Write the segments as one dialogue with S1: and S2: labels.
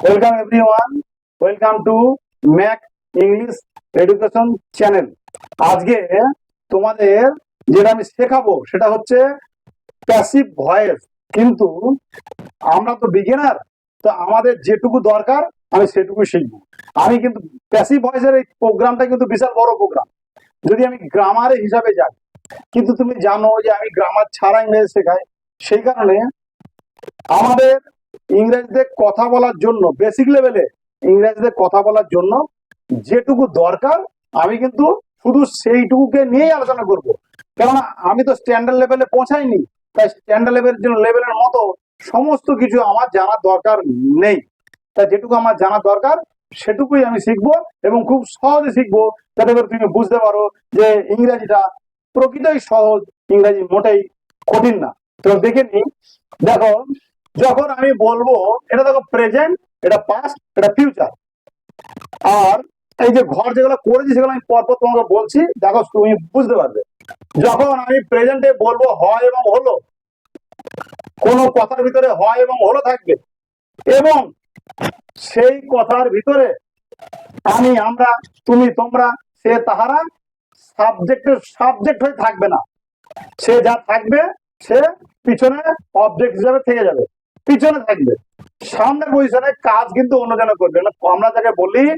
S1: Welcome everyone welcome to Mac English education channel আজকে তোমাদের যেটা আমি শেখাবো সেটা হচ্ছে প্যাসিভ ভয়েস কিন্তু আমরা তো বিগিনার তো আমাদের যেটুকু দরকার আমি সেটুকু শিখব। আমি কিন্তু প্যাসিভ ভয়েসের এই প্রোগ্রামটা কিন্তু বিশাল বড় প্রোগ্রাম যদি আমি গ্রামারে হিসাবে যাই, কিন্তু তুমি জানো যে আমি গ্রামার ছাড়া ইংরেজি শেখাই, সেই কারণে আমাদের ইংরেজিতে কথা বলার জন্য বেসিক লেভেলে ইংরেজিতে কথা বলার জন্য যেটুকু দরকার, আমি কিন্তু শুধু সেইটুকুকে নিয়েই আলোচনা করব। কেননা আমি তো স্ট্যান্ডার্ড লেভেলে পৌঁছাইনি, তাই স্ট্যান্ডার্ড লেভেলের জন্য লেভেলের মতো সমস্ত কিছু আমার জানার দরকার নেই। তাই যেটুকু আমার জানার দরকার, সেটুকুই আমি শিখব এবং খুব সহজে শিখব, যাতে করে তুমি বুঝতে পারো যে ইংরেজিটা প্রকৃতই সহজ, ইংরেজি মোটেই কঠিন না। তো দেখে নি দেখো যখন আমি বলব, এটা দেখো প্রেজেন্ট এটা পাস্ট এটা ফিউচার আর এই যে ঘর যেগুলো করেছি, সেগুলো আমি পরপর তোমাকে বলছি, দেখো তুমি বুঝতে পারবে। যখন আমি প্রেজেন্টে বলব হয় এবং হলো, কোনো কথার ভিতরে হয় এবং হলো থাকবে, এবং সেই কথার ভিতরে আমি, আমরা, তুমি, তোমরা, সে তাহারা সাবজেক্টের সাবজেক্ট হয়ে থাকবে না। সে যা থাকবে, সে পিছনে অবজেক্ট হিসাবে থেকে যাবে। পিছনে থাকবে। সামনে পজিশনে কাজ কিন্তু অন্যজনে করবে আমরা যাকে বলি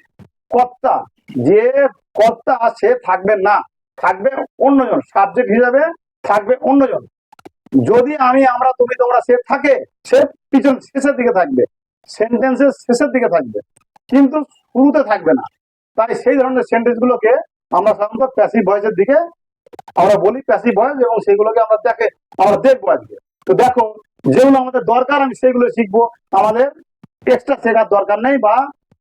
S1: কর্তা। যে কর্তা সে থাকবে না। থাকবে অন্যজন। সাবজেক্ট হিসাবে থাকবে অন্যজন। যদি আমি, আমরা, তুমি, তোমরা সে থাকে, সে পিছন, শেষের দিকে থাকবে। সেন্টেন্সের শেষের দিকে থাকবে। কিন্তু শুরুতে থাকবে না। তাই সেই ধরনের সেন্টেন্স গুলোকে আমরা সাধারণত প্যাসিভ ভয়েসের দিকে আমরা বলি প্যাসিভ ভয়েস এবং সেগুলোকে আমরা দেখে আমরা দেখব আজকে। তো দেখো যেগুলো আমাদের দরকার, আমি সেগুলো শিখব। আমাদের এক্সট্রা শেখার দরকার নেই বা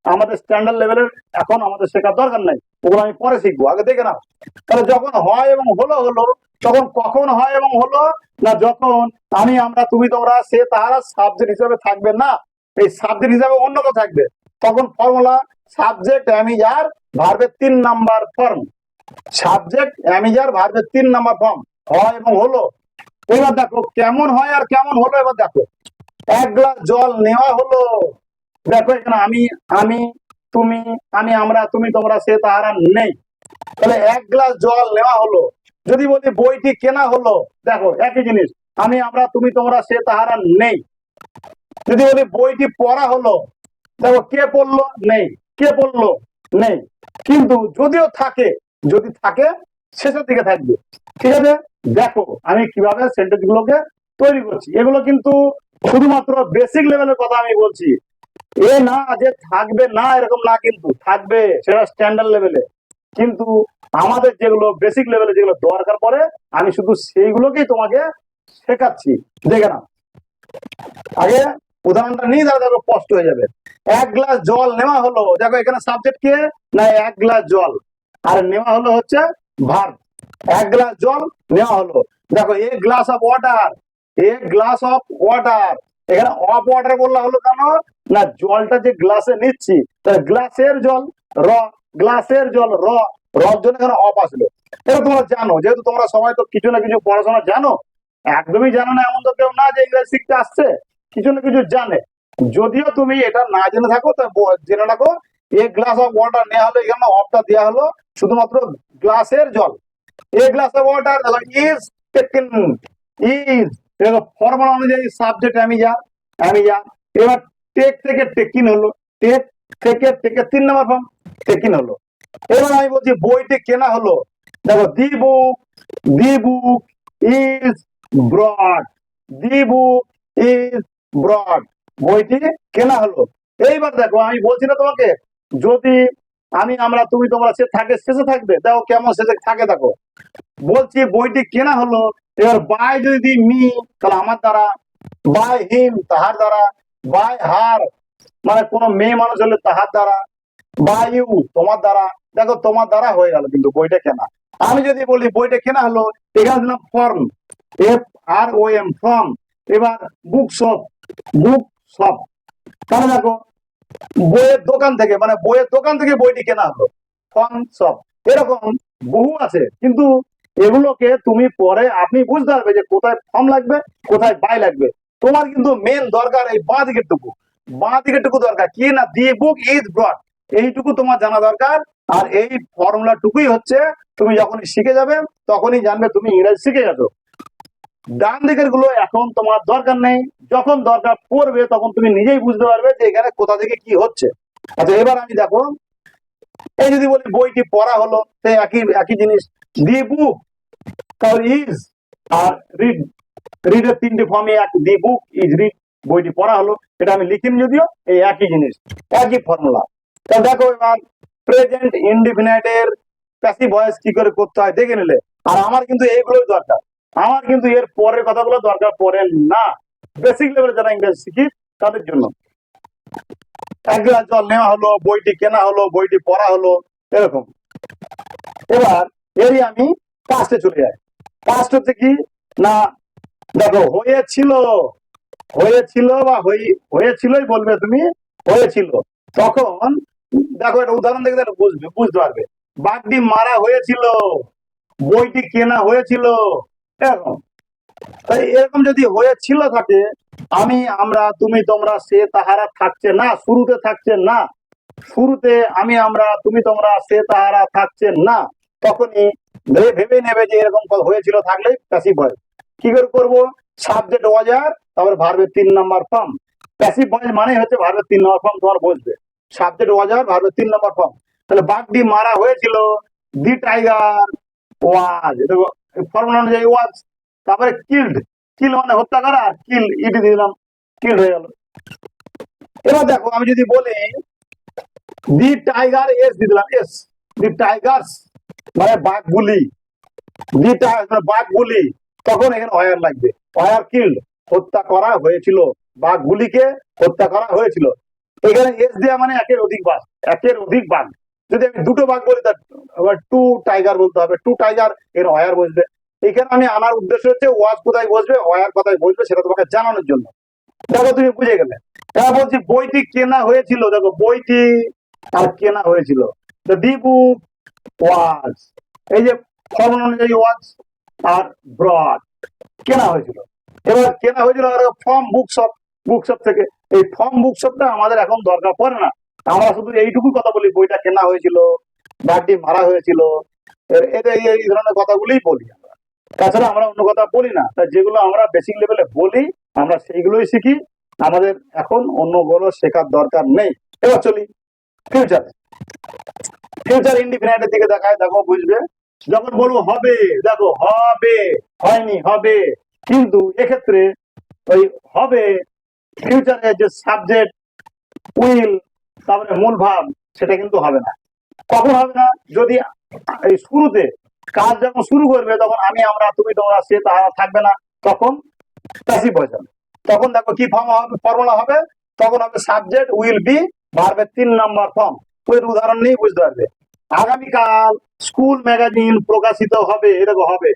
S1: আমাদের স্ট্যান্ডার্ড লেভেলের এখন আমাদের শেখার দরকার নেই। ওগুলো আমি পরে শিখব। আগে দেখে নাও। তাহলে যখন হয় এবং হলো হলো, তখন কখন হয় এবং হলো, না যখন আমি, আমরা, তুমি, তোমরা, সে, তাহারা সাবজেক্ট হিসাবে থাকবে না, এই সাবজেক্ট হিসাবে অন্য কেউ থাকবে, তখন ফর্মুলা সাবজেক্ট অ্যামিজার ভার্বের তিন নাম্বার ফর্ম সাবজেক্ট অ্যামিজার ভার্বের তিন নাম্বার ফর্ম হয় এবং হলো এবার দেখো কেমন হয় আর কেমন হলো এবার দেখো। এক গ্লাস জল নেওয়া হলো। দেখো এখানে আমি আমি, তুমি, আমি, আমরা, তুমি, তোমরা, সে, তাহারা নেই। তাহলে এক গ্লাস জল নেওয়া হলো। যদি বলি বইটি কেনা হলো, দেখো, একই জিনিস। আমি, আমরা, তুমি, তোমরা, সে, তাহারা নেই। যদি বলি বইটি পড়া হলো, দেখো, কে পড়ল? নেই। কে পড়ল? নেই। কিন্তু যদিও থাকে, যদি থাকে শেষের দিকে থাকবে। ঠিক আছে? দেখো, আমি কীভাবে সেন্টেন্স গুলোকে তৈরি করছি। এগুলো কিন্তু শুধুমাত্র বেসিক লেভেলের কথা আমি বলছি। এ না যে থাকবে না এরকম না কিন্তু থাকবে, সেটা স্ট্যান্ডার্ড লেভেলে কিন্তু আমাদের যেগুলো বেসিক লেভেলে যেগুলো দরকার পড়ে, আমি শুধু সেইগুলোকেই তোমাকে শেখাচ্ছি। দেখে না আগে উদাহরণটা নিয়ে তাহলে দেখো স্পষ্ট হয়ে যাবে। এক গ্লাস জল নেওয়া হলো। দেখো এখানে সাবজেক্ট কে? না, এক গ্লাস জল। আর নেওয়া হলো হচ্ছে ভার। এক গ্লাস জল নেওয়া হলো। দেখো a glass of water a glass of water এখানে অফ ওয়াটার বললা হলো কেন? না, জলটা যে গ্লাসে নিচ্ছি তাহলে গ্লাসের জল, র, গ্লাসের জল, র রর জন্য এখানে অফ আসলো। এটা তোমরা জানো, যেহেতু তোমরা সবাই তো কিছু না কিছু পড়াশোনা জানো, একদমই জানো না এমন তো কেউ না যে ইংরেজি শিখতে আসছে, কিছু না কিছু জানে। যদিও তুমি এটা না জেনে থাকো, তা জেনে রাখো এ গ্লাস অফ ওয়াটার নেওয়া হলো, এখানে অফটা দেওয়া হলো শুধুমাত্র গ্লাসের জল। A glass of water is taken is formula অনুযায়ী সাবজেক্ট আমি যা আমি যা। এবার টেক থেকে টেকিন হলো। টেক থেকে টেকে তিন নম্বর ফর্ম টেকিন হলো। এবার আমি বলছি বইটি কেনা হলো? দেখো the book the book is brought the book is brought বইটি কেনা হলো। এইবার দেখো, আমি বলছি না তোমাকে, যদি আমি, আমরা, তুমি, তোমরা সে থাকে, শেষে থাকবে। দেখো কেমন শেষে থাকে, দেখো। বলছি, বইটি কেনা হলো, এবার বাই যদি মি, তাহলে আমার দ্বারা, বাই হিম, তাহার দ্বারা, বাই হার মানে কোন মেয়ে মানুষ হলে তাহার দ্বারা, বাই ইউ, তোমার দ্বারা, দেখো তোমার দ্বারা হয়ে গেল কিন্তু বইটা কেনা। আমি যদি বলি, বইটা কেনা হলো, এখানে দিলাম form F R O M form এবার বুক শপ বুক শপ তাহলে দেখো বইয়ের দোকান থেকে মানে বইয়ের দোকান থেকে বইটি কেনা হলো। শপ এরকম বহু আছে, কিন্তু এগুলোকে তুমি পরে আপনি বুঝতে পারবে যে কোথায় ফর্ম লাগবে, কোথায় বাই লাগবে। তোমার কিন্তু মেন দরকার এই বাঁ দিকের টুকু বাঁ দিকেরটুকু দরকার। কি না দি বুক ইজ ব্রড এইটুকু তোমার জানা দরকার। আর এই ফর্মুলা টুকুই হচ্ছে, তুমি যখনই শিখে যাবে, তখনই জানবে তুমি ইংরেজি শিখে গেছো। ডান দিকেরগুলো এখন তোমার দরকার নেই। যখন দরকার পড়বে, তখন তুমি নিজেই বুঝতে পারবে যে এখানে কোথা থেকে কি হচ্ছে। আচ্ছা এবার আমি দেখো, এই যদি বলি বইটি পড়া হলো, সেই একই একই জিনিস। দি বুক তাহলে ইজ, আর রিড। রিডের তিনটি ফর্মে এক, দি বুক ইজ রিড, বইটি পড়া হলো। এটা আমি লিখিনি যদিও, এই একই জিনিস, একই ফর্মুলা। তা দেখো এবার, প্রেজেন্ট ইনডিফিনাইট এর প্যাসিভ ভয়েস কি করে করতে হয়, দেখে নিলে। আর আমার কিন্তু এইগুলোই দরকার। আমার কিন্তু এর পরের কথাগুলো দরকার পড়ে না। বেসিক লেভেলে যারা ইংরেজি শিখি, তাদের জন্য। এক গ্লাস জল নেওয়া হলো, বইটি কেনা হলো, বইটি পড়া হলো, এরকম। এবার এরই আমি পাস্টে চলে যাই। পাস্ট হচ্ছে কি? না, দেখো, হয়েছিল হয়েছিল বা হয়েছিলই বলবে তুমি, হয়েছিল। তখন, দেখো, একটা উদাহরণ দেখে বুঝবে, বুঝতে পারবে। বাঘটি মারা হয়েছিল, বইটি কেনা হয়েছিল এরকম। তাই এরকম যদি হয়েছিল থাকে, আমি, আমরা, তুমি, তোমরা, সে, তাহারা থাকছে না, শুরুতে থাকছে না। শুরুতে আমি, আমরা, তুমি, তোমরা, সে, তাহারা থাকছে না। তখনই ভেবে নেবে যে এরকম হয়েছিল থাকলেই প্যাসিভ ভয়েস কি করে করব? সাবজেক্ট ওয়াজার তারপরে ভার্বের তিন নাম্বার ফর্ম প্যাসিভ ভয়েস মানে হচ্ছে ভার্বের তিন নাম্বার ফর্ম তোমার বসবে। সাবজেক্ট ওয়াজার ভার্বের তিন নাম্বার ফর্ম তাহলে বাঘটি মারা হয়েছিল দি টাইগার ওয়াজ ফর্মুলা অনুযায়ী ওয়াজ, তারপরে কিল্ড কিল মানে হত্যা করা আর কিল ইটি দিলাম কিল হয়ে গেল। এবার দেখো, আমি যদি বলি, দি টাইগার, এস দিয়ে দিলাম, এস, দি টাইগার্স মানে বাঘ বুলি দি টাইগার মানে বাঘ বুলি তখন এখানে অয়ার লাগবে। অয়ার কিল্ড হত্যা করা হয়েছিল। বাঘ গুলিকে হত্যা করা হয়েছিল। এখানে এস দেওয়া মানে একের অধিক বাঘ, একের অধিক বাঘ। যদি আমি দুটো বাঘ বলি, তার টু টাইগার বলতে হবে। টু টাইগার এর অয়ার বসবে। এখানে আমি, আমার উদ্দেশ্য হচ্ছে ওয়াজ কোথায় বসবে অয়ার কোথায় বসবে, সেটা তোমাকে জানানোর জন্য। দেখো, তুমি বুঝে গেলে। এবার বলছি, বইটি কেনা হয়েছিল? দেখো, বইটি আর কেনা হয়েছিল। দি বুক ওয়াজ এই যে ফর্মুলা অনুযায়ী ওয়াজ আর ব্রড কেনা হয়েছিল। এবার কেনা হয়েছিল ফর্ম বুকশপ বুকশপ থেকে। এই ফর্ম বুকশপটা আমাদের এখন দরকার পড়ে না। আমরা শুধু এইটুকু কথা বলি, বইটা কেনা হয়েছিল বাঘটি মারা হয়েছিল এদের এই ধরনের কথাগুলোই বলি আমরা। তাছাড়া আমরা অন্য কথা বলি না। তা যেগুলো আমরা বেসিক লেভেলে বলি, আমরা সেইগুলোই শিখি। আমাদের এখন অন্যগুলো শেখার দরকার নেই। এবার চলি। ফিউচার ফিউচার ইন্ডিপেন্ডেন্টের দিকে দেখায়, দেখো, বুঝবে? যখন বলব হবে, দেখো, হবে, হয়নি, হবে। কিন্তু এক্ষেত্রে ওই হবে ফিউচারের যে সাবজেক্ট উইল তারপরে মূল ভাব, সেটা কিন্তু হবে না। কখন হবে না? যদি এই শুরুতে কাজ যখন শুরু করবে, তখন আমি, আমরা, তুমি, তোমরা, সে, তাহারা থাকবে না, তখন প্যাসিভ হয়ে যাবে। তখন দেখো কি ফর্ম হবে ফর্মুলা হবে, তখন হবে সাবজেক্ট উইল বি ভার্বের তিন নাম্বার ফর্ম ওই উদাহরণ নিয়ে বুঝতে পারবে। আগামীকাল স্কুল ম্যাগাজিন প্রকাশিত হবে এরকম হবে।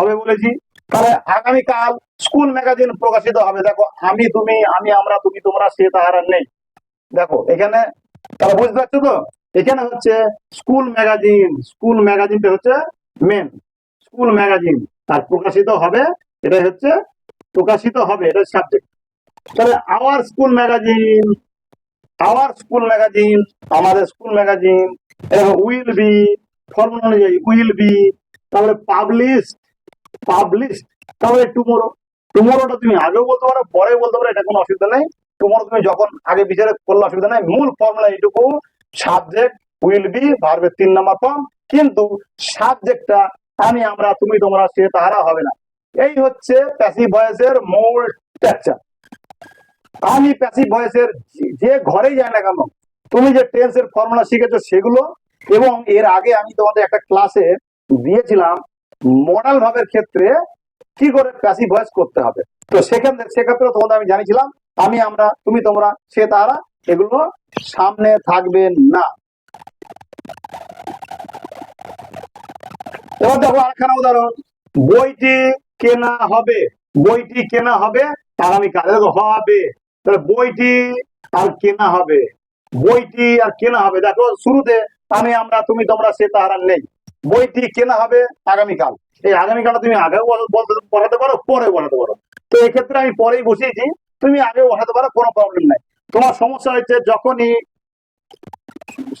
S1: হবে বলেছি। তাহলে আগামীকাল স্কুল ম্যাগাজিন প্রকাশিত হবে। দেখো, আমি, তুমি, আমি, আমরা, তুমি, তোমরা, সে, তাহারা নেই। দেখো, এখানে তারা বুঝতে পারছ তো? এখানে হচ্ছে স্কুল ম্যাগাজিন স্কুল ম্যাগাজিনটা হচ্ছে মেন স্কুল ম্যাগাজিন আর প্রকাশিত হবে এটা হচ্ছে প্রকাশিত হবে এটা সাবজেক্ট তাহলে our school magazine our school magazine আমাদের school magazine will be formula অনুযায়ী উইল বি তারপরে পাবলিশ পাবলিশ তারপরে টুমোরো টুমোরোটা তুমি আগেও বলতে পারো পরে বলতে পারো, এটা কোনো অসুবিধা নেই। টুমোরো তুমি যখন আগে বিচারে করলে অসুবিধা নাই, মূল ফর্মুলা এইটুকু সাবজেক্ট উইল বি ভার্বের তিন নাম্বার ফর্ম কিন্তু সাবজেক্টটা আমি, আমরা, তুমি, তোমরা, সে, তাহারা হবে না। এই হচ্ছে প্যাসিভ ভয়েসের মূল স্ট্রাকচার আমি প্যাসিভ ভয়েসের যে ঘরেই যায় না কেন, তুমি যে টেন্সের ফর্মুলা শিখেছো সেগুলো, এবং এর আগে আমি তোমাদের একটা ক্লাসে দিয়েছিলাম মডাল ভাবের ক্ষেত্রে কি করে প্যাসিভ ভয়েস করতে হবে। তো সেখানে সেক্ষেত্রে তোমাদের আমি জানিয়েছিলাম আমি আমরা, তুমি তোমরা, সে তারা এগুলো সামনে থাকবে না। এবার দেখো আরেকখানা উদাহরণ। বইটি কেনা হবে। বইটি কেনা হবে আগামীকাল হবে। তাহলে বইটি আর কেনা হবে। বইটি আর কেনা হবে। দেখো, শুরুতে আমি আমরা, তুমি তোমরা, সে তাহারা নেই। বইটি কেনা হবে আগামীকাল। এই আগামীকালটা তুমি আগেও বসাতে পারো পরে বসাতে পারো। তো এক্ষেত্রে আমি পরেই বসিয়েছি। তুমি আগে বসাতে পারো, কোনো প্রবলেম নাই। তোমার সমস্যা হচ্ছে যখনই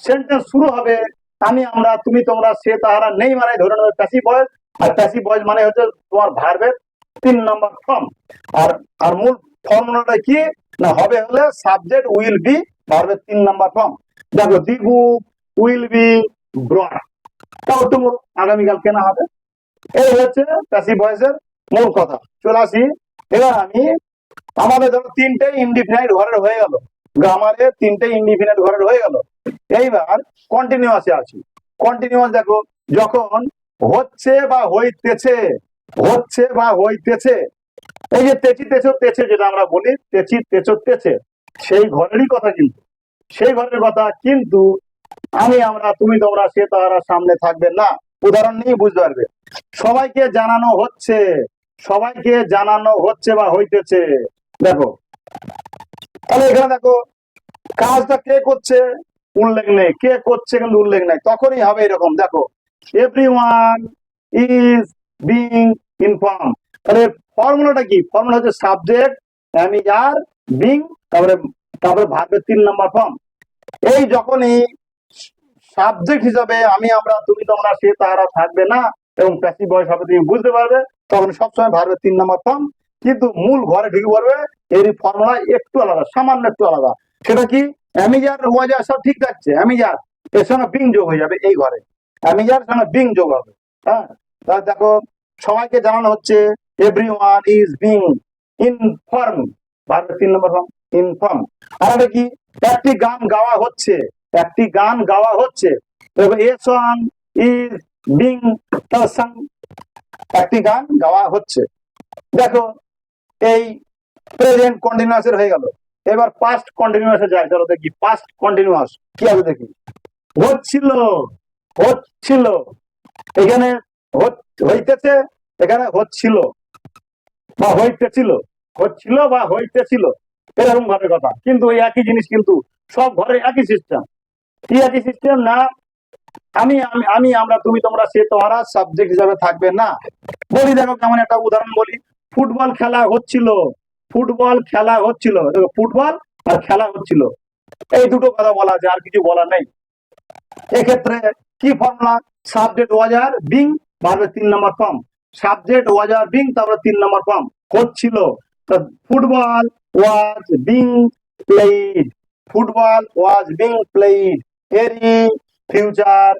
S1: সেন্টেন্স শুরু হবে, আমি আমরা, তুমি তোমরা, সে তাহারা নেই মানে ধরে নেবে প্যাসি ভয়েস আর প্যাসি ভয়েস মানে হচ্ছে তোমার ভার্বের তিন নম্বর ফর্ম আর আর মূল ফর্মুলাটা কি? না, হবে হলে সাবজেক্ট উইল বি ভার্বের তিন নম্বর ফর্ম দেখো the book will be brought তাও তোমার আগামীকাল কেনা হবে। এই হচ্ছে প্যাসি ভয়েসের মূল কথা। চলে আসি। এবার আমি আমাদের ধরো তিনটে ইনডিফিনাইট ঘরের হয়ে গেল। গ্রামারে তিনটে ইনডিফিনাইট ঘরের হয়ে গেল। এইবার কন্টিনিউয়াসে আসি কন্টিনিউয়াস দেখো, যখন হচ্ছে বা হইতেছে, হচ্ছে বা হইতেছে, এই যে তেচি তেচো তেছে যেটা আমরা বলি, তেচি তেচো তেছে, সেই ঘরেরই কথা কিন্তু। সেই ঘরের কথা কিন্তু আমি, আমরা, তুমি, তোমরা, সে তারা সামনে থাকবে না। উদাহরণ নিয়ে বুঝতে পারবে। সবাইকে জানানো হচ্ছে সবাইকে জানানো হচ্ছে বা হইতেছে। দেখো, তাহলে এখানে দেখো, কাজটা কে করছে? উল্লেখ নেই। কে করছে কিন্তু উল্লেখ নেই। তখনই হবে এরকম। দেখো everyone is being inform তাহলে ফর্মুলাটা কি? ফর্মুলা হচ্ছে সাবজেক্ট আমি আর বিং তারপরে তারপরে ভার্বের তিন নম্বর ফর্ম এই যখনই সাবজেক্ট হিসাবে আমি আমরা, তুমি তোমরা, সে তারা থাকবে না, এবং প্যাসিভ ভয়েস হবে, তুমি বুঝতে পারবে। তখন সবসময় ভার্বের তিন নাম্বার ফর্ম কিন্তু মূল ঘরে ঢুকে পড়বে এর ফর্মুলা একটু আলাদা, সামান্য একটু আলাদা। সেটা কি? অ্যামিজার ওয়াজার সব ঠিক থাকছে। অ্যামিজার, এর সঙ্গে বিং যোগ হয়ে যাবে এই ঘরে। অ্যামিজার সঙ্গে বিং যোগ হবে। হ্যাঁ? তাহলে দেখো, সবাইকে জানানো হচ্ছে everyone is being inform ভার্বের তিন নম্বর ফর্ম ইনফর্ম আর একটা কি? একটি গান গাওয়া হচ্ছে। একটি গান গাওয়া হচ্ছে। A song is being sung একটি গান গাওয়া হচ্ছে। দেখো, এই প্রেজেন্ট কন্টিনিউয়াস হয়ে গেল। এবার পাস্ট কন্টিনিউয়াস এ যায় চলো দেখি। পাস্ট কন্টিনিউয়াস কি আছে দেখি? হচ্ছিল হচ্ছিল। এখানে হইতেছে, এখানে হচ্ছিল। বা হইতেছিল, হচ্ছিল বা হইতেছিল, এরকম ভাবে কথা। কিন্তু একই জিনিস কিন্তু সব ঘরে একই সিস্টেম কি একই সিস্টেম না আমি আমি আমি, আমরা, তুমি তোমরা সে তোমরা সাবজেক্ট হিসাবে থাকবে না। বলি দেখো কেমন একটা উদাহরণ বলি। ফুটবল খেলা হচ্ছিল। ফুটবল খেলা হচ্ছিল। দেখো, ফুটবল আর খেলা হচ্ছিল। এই দুটো কথা বলা আছে আর কিছু বলা নেই। এক্ষেত্রে কি ফর্মুলা সাবজেক্ট ওয়াজার বিং ভার্বের তিন নম্বর ফর্ম সাবজেক্ট ওয়াজার বিং তারপরে তিন নম্বর ফর্ম হচ্ছিল। Football was being played football was being played এরই ফিউচার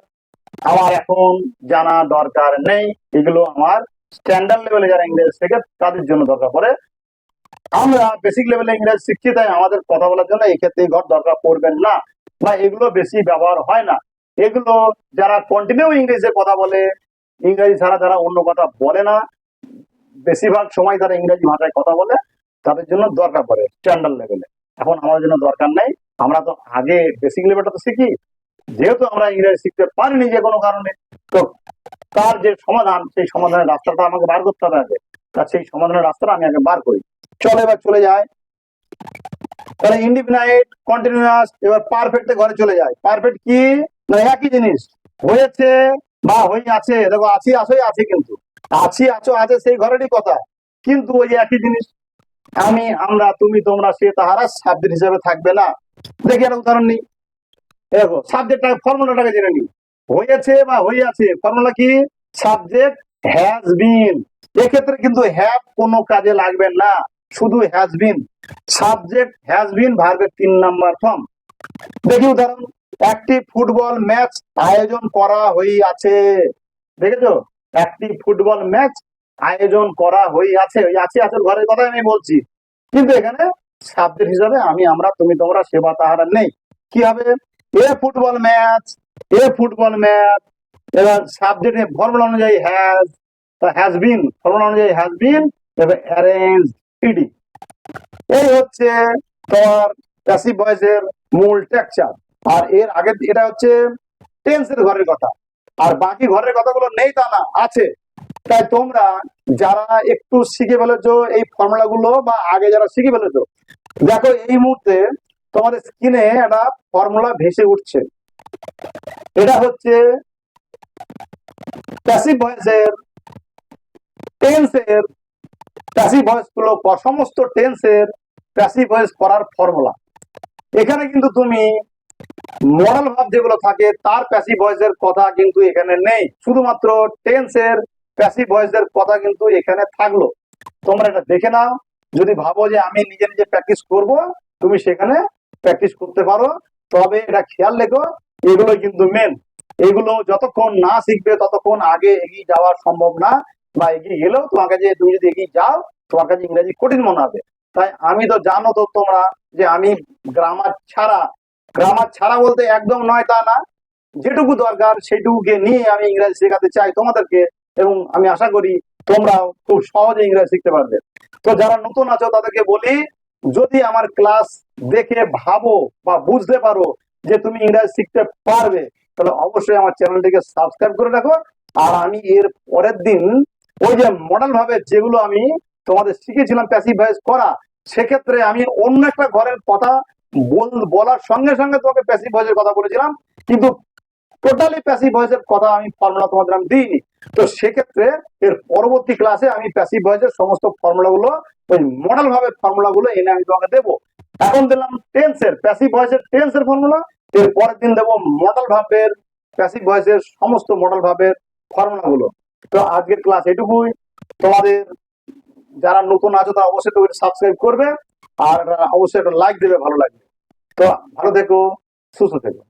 S1: আমার এখন জানা দরকার নেই। এগুলো আমার স্ট্যান্ডার্ড লেভেলে যারা ইংরেজি শেখে, তাদের জন্য দরকার পড়ে। আমরা বেসিক লেভেলে ইংরেজি শিখছি, তাই আমাদের কথা বলার জন্য এক্ষেত্রে ঘর দরকার পড়বেন না। বা এগুলো বেশি ব্যবহার হয় না। এগুলো যারা কন্টিনিউ ইংরেজিতে কথা বলে ইংরেজি ছাড়া যারা অন্য কথা বলে না। বেশিরভাগ সময় তারা ইংরেজি ভাষায় কথা বলে, তাদের জন্য দরকার পড়ে স্ট্যান্ডার্ড লেভেলে এখন আমাদের জন্য দরকার নেই। আমরা তো আগে বেসিক লেভেলটা তো শিখি যেহেতু আমরা ইংরেজি শিখতে পারিনি যে কোনো কারণে, তো তার যে সমাধান, সেই সমাধানের রাস্তাটা আমাকে বার করতে হবে আগে। তার সেই সমাধানের রাস্তাটা আমি আগে বার করি। চলে এবার চলে যায় তাহলে ইন্ডিফিনাইট কন্টিনিউয়াস এবার পারফেক্টে ঘরে চলে যায় পারফেক্ট কি? না, একই জিনিস। হয়েছে বা হয়ে আছে। দেখো, আছি আসোই আছে কিন্তু। আছি, আছো, আছে, সেই ঘরেরই কথা। কিন্তু ওই একই জিনিস। আমি, আমরা, তুমি, তোমরা, সে, তাহারা, সাবজেক্ট হিসেবে থাকবে না। দেখি একটা উদাহরণ নিই। দেখো সাবজেক্টটা ফর্মুলাটাকে জেনে নিই হয়েছে বা আছে ফর্মুলা কি? সাবজেক্ট হ্যাজ বিন এক্ষেত্রে কিন্তু হ্যাভ কোনো কাজে লাগবে না, শুধু has been subject has been ভার্বের তিন নাম্বার ফর্ম দেখি উদাহরণ, একটি ফুটবল ম্যাচ আয়োজন করা হইয়াছে। দেখেছ? একটি ফুটবল ম্যাচ আয়োজন করা হইয়াছে। আছে আছে, ঘরের কথাই আমি বলছি। কিন্তু এখানে সাবজেক্ট হিসাবে আমি, আমরা, তুমি, তোমরা, সেবা তাহারা নেই। কি হবে? A football match, a football match, এবার সাবজেক্ট ফর্মুলা অনুযায়ী হ্যাজ হ্যাজ বিন ফর্মুলা অনুযায়ী হ্যাজ বিন এবার অ্যারেঞ্জ ইডি এই হচ্ছে তোমার প্যাসিভ ভয়েসের মূল টেক্সচার আর এর আগে এটা হচ্ছে টেন্সের ঘরের কথা। আর বাকি ঘরের কথাগুলো নেই তা না, আছে। তাই তোমরা যারা একটু শিখে ফেলেছো এই ফর্মুলা গুলো বা আগে যারা শিখে ফেলেছো, দেখো এই মুহূর্তে তোমাদের স্ক্রিনে একটা ফর্মুলা ভেসে উঠছে। এটা হচ্ছে প্যাসিভ ভয়েসের টেন্সের প্যাসিভ ভয়েসগুলো সমস্ত টেন্সের প্যাসিভ ভয়েস করার ফর্মুলা। এখানে কিন্তু তুমি মডেল ভাব যেগুলো থাকে, তার প্যাসিভ ভয়েসের কথা কিন্তু এখানে নেই। শুধুমাত্র টেন্সের প্যাসিভ ভয়েসের কথা কিন্তু এখানে থাকল। তোমরা এটা দেখে নাও। যদি ভাবো যে আমি নিজে নিজে প্র্যাকটিস করব, তুমি সেখানে প্র্যাকটিস করতে পারো, তবে এটা খেয়াল রেখো এগুলো কিন্তু মেন এগুলো যতক্ষণ না শিখবে, ততক্ষণ আগে এগিয়ে যাওয়া সম্ভব না বা এগিয়ে গেলেও তোমার কাছে তুমি যদি এগিয়ে যাও, তোমার কাছে ইংরেজি কঠিন মনে হবে। তাই আমি তো জানো তো তোমরা যে আমি গ্রামার ছাড়া গ্রামার ছাড়া বলতে একদম নয় তা না। যেটুকু দরকার সেটুকুকে নিয়ে আমি ইংরেজি শেখাতে চাই তোমাদেরকে এবং আমি আশা করি তোমরা খুব সহজে ইংরেজি শিখতে পারবে। তো যারা নতুন আছো তাদেরকে বলি যদি আমার ক্লাস দেখে ভাবো বা বুঝতে পারো যে তুমি ইংরাজি শিখতে পারবে, তাহলে অবশ্যই আমার চ্যানেলটিকে সাবস্ক্রাইব করে রাখো। আর আমি এর পরের দিন ওই যে মডেল ভাবে যেগুলো আমি তোমাদের শিখেছিলাম প্যাসিভ ভয়েস করা, সেক্ষেত্রে আমি অন্য একটা ঘরের কথা বল- বলার সঙ্গে সঙ্গে তোমাকে প্যাসিভ ভয়েসের কথা বলেছিলাম, কিন্তু টোটালি প্যাসিভ ভয়েসের কথা আমি ফর্মুলা তোমাদের আমি দিইনি। তো সেক্ষেত্রে এর পরবর্তী ক্লাসে আমি প্যাসিভ ভয়েসের সমস্ত ফর্মুলা গুলো, ওই মডেল ভাবে ফর্মুলা গুলো এনে আমি তোমাকে দেবো। এখন দিলাম টেন্সের প্যাসিভ ভয়েসের টেন্সের ফর্মুলা এর পরের দিন দেবো মডেল ভাবের প্যাসিভ ভয়েসের সমস্ত মডেল ভাবের ফর্মুলা গুলো। তো আজকের ক্লাস এটুকুই। তোমাদের যারা নতুন আছো, তারা অবশ্যই তো সাবস্ক্রাইব করবে, আর অবশ্যই একটা লাইক দেবে, ভালো লাগবে। তো ভালো থেকো, সুস্থ থেকো।